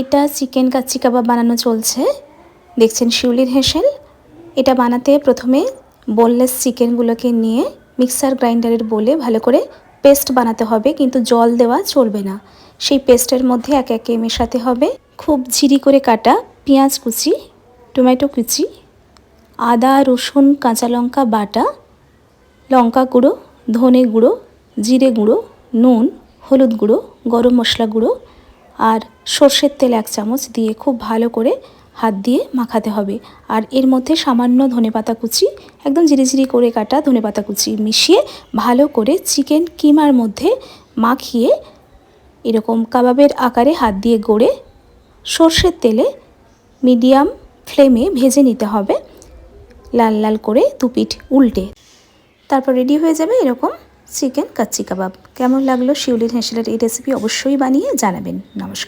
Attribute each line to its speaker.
Speaker 1: এটা চিকেন কাচ্চি কাবাব বানানো চলছে। দেখছেন শিউলির হেঁসেল। এটা বানাতে প্রথমে বোনলেস চিকেনগুলোকে নিয়ে মিক্সার গ্রাইন্ডারের বলে ভালো করে পেস্ট বানাতে হবে, কিন্তু জল দেওয়া চলবে না। সেই পেস্টের মধ্যে একে একে মেশাতে হবে। খুব ঝিরি করে কাটা পেঁয়াজ কুচি, টমেটো কুচি, আদা, রসুন, কাঁচা লঙ্কা বাটা, লঙ্কা গুঁড়ো, ধনে গুঁড়ো, জিরে গুঁড়ো, নুন, হলুদ গুঁড়ো, গরম মশলা গুঁড়ো আর সর্ষের তেল এক চামচ দিয়ে খুব ভালো করে হাত দিয়ে মাখাতে হবে। আর এর মধ্যে সামান্য ধনেপাতা কুচি, একদম ঝিরিঝিরি করে কাটা ধনেপাতা কুচি মিশিয়ে ভালো করে চিকেন কিমার মধ্যে মাখিয়ে এরকম কাবাবের আকারে হাত দিয়ে গড়ে সর্ষের তেলে মিডিয়াম ফ্লেমে ভেজে নিতে হবে। লাল লাল করে দুপিঠ উল্টে। তারপর রেডি হয়ে যাবে এরকম চিকেন কাচ্চি কাবাব। কেমন লাগল শিউলির হেঁসেলের এই রেসিপি অবশ্যই বানিয়ে জানাবেন। নমস্কার।